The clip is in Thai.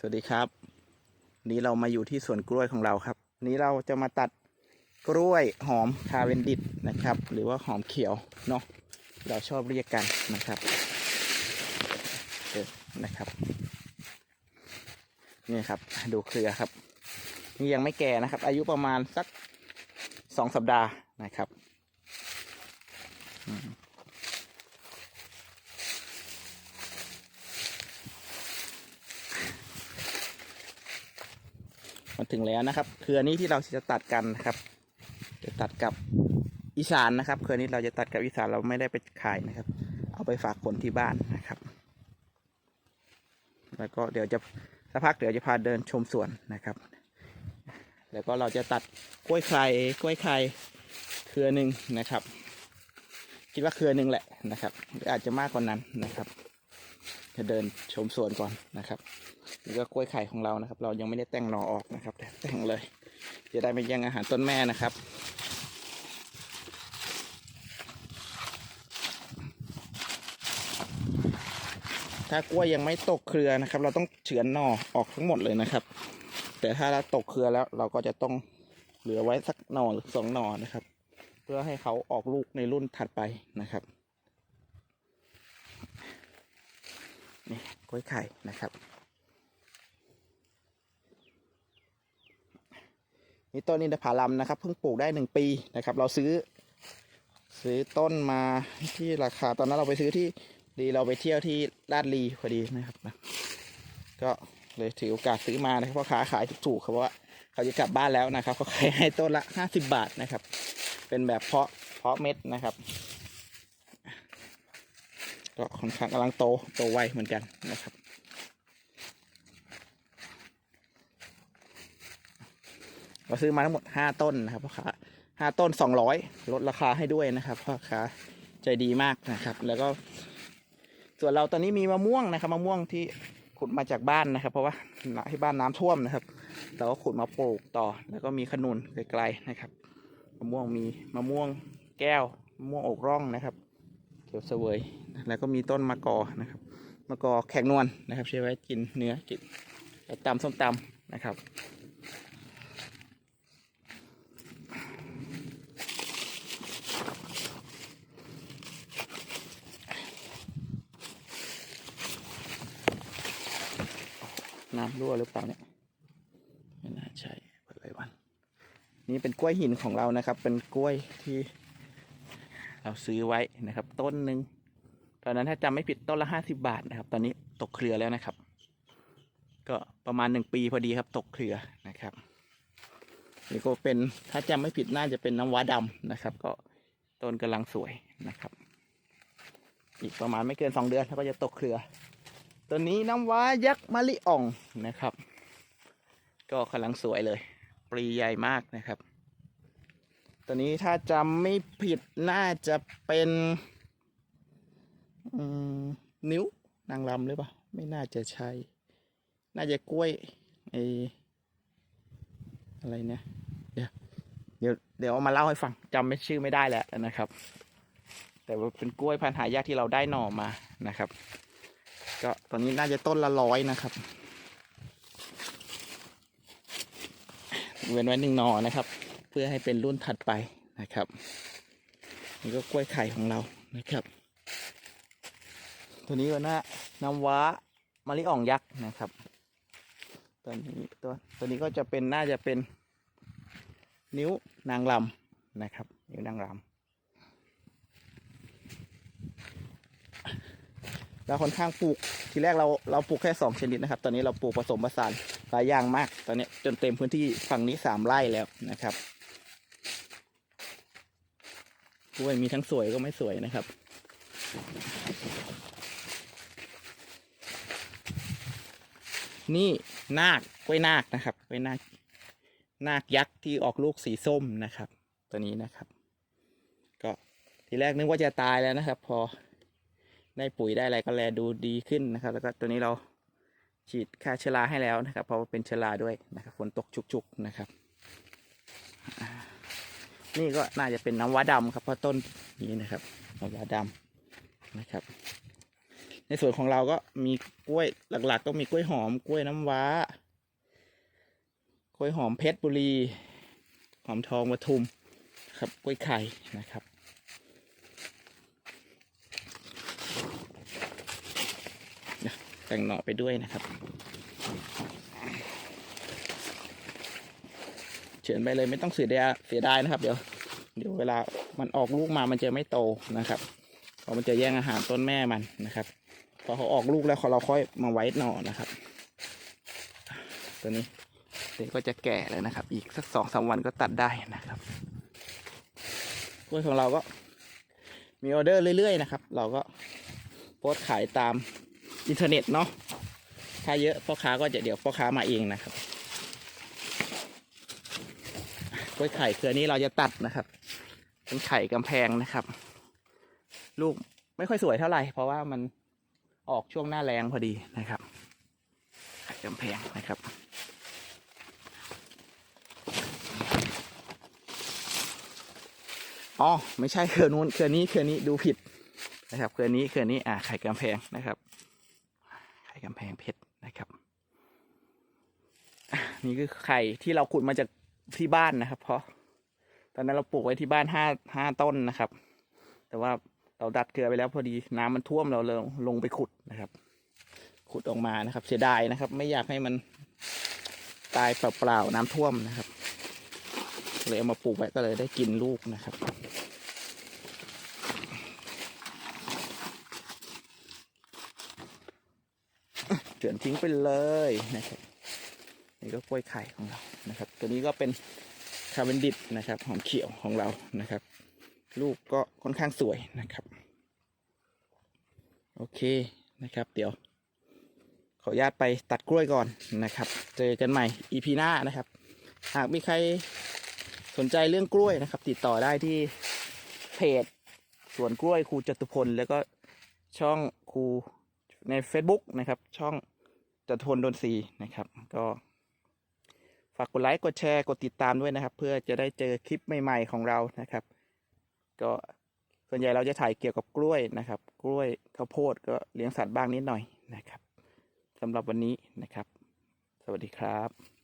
สวัสดีครับ นี้เรามาอยู่ที่สวนกล้วยของเราครับนนี้เราจะมาตัดกล้วยหอมคาเวนดิตนะครับ หรือว่าหอมเขียวเนาะเราชอบเรียกกันนะครับเออนะครับ นี่ครับ ดูเครือครับ นี่ยังไม่แก่นะครับ อายุประมาณสักสองสัปดาห์นะครับ มาถึงแล้วนะครับเครือนี้ที่เราจะตัดกันนะครับ จะตัดกับอีสานนะครับเครือนี้เราจะตัดกับอีสานเราไม่ได้ไปขายนะครับ เอาไปฝากคนที่บ้านนะครับ แล้วก็เดี๋ยวจะสักพักเดี๋ยวจะพาเดินชมสวนนะครับ แล้วก็เราจะตัดกล้วยไข่กล้วยไข่เครือหนึ่งนะครับ คิดว่าเครือหนึ่งแหละนะครับหรืออาจจะมากกว่านั้นนะครับ จะเดินชมสวนก่อนนะครับนี่ก็กล้วยไข่ของเรานะครับ เรายังไม่ได้แต่งหน่อออกนะครับ แต่แต่งเลยจะได้ไม่แย่งอาหารต้นแม่นะครับถ้ากล้วยยังไม่ตกเครือนะครับ เราต้องเฉือนหน่อออกทั้งหมดเลยนะครับ แต่ถ้าเราตกเครือแล้วเราก็จะต้องเหลือไว้สักหน่อหรือสองหน่อนะครับ เพื่อให้เขาออกลูกในรุ่นถัดไปนะครับ นี่กล้วยไข่นะครับ นี่ต้นอินทผลัมนะครับเพิ่งปลูกได้หนึ่งปีนะครับ เราซื้อ ซื้อต้นมาที่ราคาตอนนั้นเราไปซื้อที่ดีเราไปเที่ยวที่ลาดลีพอดีนะครับนะก็เลยถือโอกาสซื้อมานะครับเพราะค้าขายถูกๆเขาบอกว่าเขาจะกลับบ้านแล้วนะครับเขาขายให้ต้นละห้าสิบบาทนะครับ เป็นแบบเพาะเพาะเม็ดนะครับ ก็ค่อนข้างกำลังโตโตไวเหมือนกันนะครับ เราซื้อมาทั้งหมดห้าต้นนะครับพ่อค้าห้าต้นสองร้อยลดราคาให้ด้วยนะครับพ่อค้าใจดีมากนะครับ แล้วก็ ส่วนเราตอนนี้มีมะม่วงนะครับมะม่วงที่ขุดมาจากบ้านนะครับ เพราะว่าที่บ้านน้ำท่วมนะครับเราก็ขุดมาปลูกต่อ แล้วก็มีขนุนไกลๆนะครับมะม่วงมีมะม่วงแก้วมะม่วงอกร่องนะครับ เขียวเสวย แล้วก็มีต้นมะกอนะครับมะกอแข็งนวลนะครับใช้ไว้กินเนื้อกินตำส้มตำนะครับน้ำรั่วหรือเปล่าเนี่ยไม่น่าใช่เปิดไรวัน นี่เป็นกล้วยหินของเรานะครับ เป็นกล้วยที่ เราซื้อไว้นะครับ ต้นหนึ่งตอนนั้นถ้าจำไม่ผิดต้นละห้าสิบาทนะครับ ตอนนี้ตกเครือแล้วนะครับ ก็ประมาณหนึ่งปีพอดีครับ ตกเครือนะครับนี่ก็เป็นถ้าจำไม่ผิดน่าจะเป็นน้ำว้าดำนะครับ ก็ต้นกำลังสวยนะครับ อีกประมาณไม่เกินสองเดือนแล้วก็จะตกเครือตัวนี้น้ำว้ายักษ์มะลิอ่องนะครับ ก็กำลังสวยเลย ปรีใหญ่มากนะครับ ตัวนี้ถ้าจำไม่ผิดน่าจะเป็นนิ้วนางรำหรือเปล่า ไม่น่าจะใช่ น่าจะกล้วยไออะไรเนี่ยเดี๋ยวเดี๋ยวเดี๋ยวเอามาเล่าให้ฟังจำไม่ชื่อไม่ได้แล้วนะครับ แต่ว่าเป็นกล้วยพันธุ์หายากที่เราได้หน่อมานะครับ ก็ตอนนี้น่าจะต้นละร้อยนะครับ เว้นไว้หนึ่งหนอนะครับ พื่อให้เป็นรุ่นถัดไปนะครับ นี่ก็กล้วยไข่ของเรานะครับ ตัวนี้ก็น่าน้ำว้ามะลิอ่องยักษ์นะครับ ตัวนี้ตัวตัวนี้ก็จะเป็นน่าจะเป็นนิ้วนางลำนะครับ นิ้วนางลำเราค่อนข้างปลูกทีแรกเราเราปลูกแค่สองชนิดนะครับ ตอนนี้เราปลูกผสมผสานหลายอย่างมาก ตอนนี้จนเต็มพื้นที่ฝั่งนี้สามไร่แล้วนะครับ กล้วยมีทั้งสวยก็ไม่สวยนะครับ นี่นาคกล้วยนาคนะครับกล้วยนาคนาคยักษ์ที่ออกลูกสีส้มนะครับ ตัวนี้นะครับ ก็ทีแรกนึกว่าจะตายแล้วนะครับ พอได้ปุ๋ยได้อะไรก็แลดูดีขึ้นนะครับ แล้วก็ตัวนี้เราฉีดฆ่าเชื้อราให้แล้วนะครับ เพราะว่าเป็นเชื้อราด้วยนะครับฝนตกชุกๆนะครับ นี่ก็น่าจะเป็นน้ำว้าดำครับเพราะต้นนี้นะครับน้ำว้าดำนะครับ ในส่วนของเราก็มีกล้วยหลักๆ ก็มีกล้วยหอมกล้วยน้ำว้ากล้วยหอมเพชรบุรี หอมทองปทุมครับกล้วยไข่นะครับแต่งหน่อไปด้วยนะครับ เฉือนไปเลยไม่ต้องเสียดายเสียดายนะครับ เดี๋ยวเดี๋ยวเวลามันออกลูกมามันจะไม่โตนะครับเพราะมันจะแย่งอาหารต้นแม่มันนะครับ พอเขาออกลูกแล้วเราค่อยมาไว้หน่อนะครับ ตัวนี้เดี๋ยวก็จะแก่แล้วนะครับ อีกสักสองสามวันก็ตัดได้นะครับกล้วยของเราก็มีออเดอร์เรื่อยๆนะครับ เราก็โพสต์ขายตามอินเทอร์เน็ตเนาะถ้าเยอะพ่อค้าก็จะเดี๋ยวพ่อค้ามาเองนะครับ กล้วยไข่เครือนี้เราจะตัดนะครับ เป็นไข่กำแพงนะครับ ลูกไม่ค่อยสวยเท่าไหร่ เพราะว่ามันออกช่วงหน้าแรงพอดีนะครับ ไข่กำแพงนะครับอ๋อไม่ใช่เครือนู้นเครือนี้เครือนี้ดูผิดนะครับเครือนี้เครือนี้อ่าไข่กำแพงนะครับ ไข่กำแพงเพชรนะครับ นี่คือไข่ที่เราขุดมาจาก ที่บ้านนะครับ เพราะตอนนั้นเราปลูกไว้ที่บ้านห้าห้าต้นนะครับ แต่ว่าเราดัดเกลือไปแล้วพอดีน้ำมันท่วมเราเลยลงไปขุดนะครับ ขุดออกมานะครับ เสียดายนะครับ ไม่อยากให้มันตายเปล่าๆน้ำท่วมนะครับเลยเอามาปลูกไว้ก็เลยได้กินลูกนะครับเฉือนทิ้งไปเลยนะครับ นี่ก็กล้วยไข่ของเรานะครับ ตัวนี้ก็เป็นคาเบนดิตนะครับหอมเขียวของเรานะครับ ลูกก็ค่อนข้างสวยนะครับ โอเคนะครับ เดี๋ยว ขออนุญาตไปตัดกล้วยก่อนนะครับ เจอกันใหม่ EP หน้านะครับ หากมีใครสนใจเรื่องกล้วยนะครับ ติดต่อได้ที่เพจสวนกล้วยครูจตุพล แล้วก็ช่องครูใน Facebook นะครับ ช่องจตุพลดนทรีนะครับ ก็ ฝากกดไลค์กดแชร์กดติดตามด้วยนะครับ เพื่อจะได้เจอคลิปใหม่ ๆของเรานะครับ ก็ส่วนใหญ่เราจะถ่ายเกี่ยวกับกล้วยนะครับ กล้วยข้าวโพดก็เลี้ยงสัตว์บ้างนิดหน่อยนะครับสำหรับวันนี้นะครับ สวัสดีครับ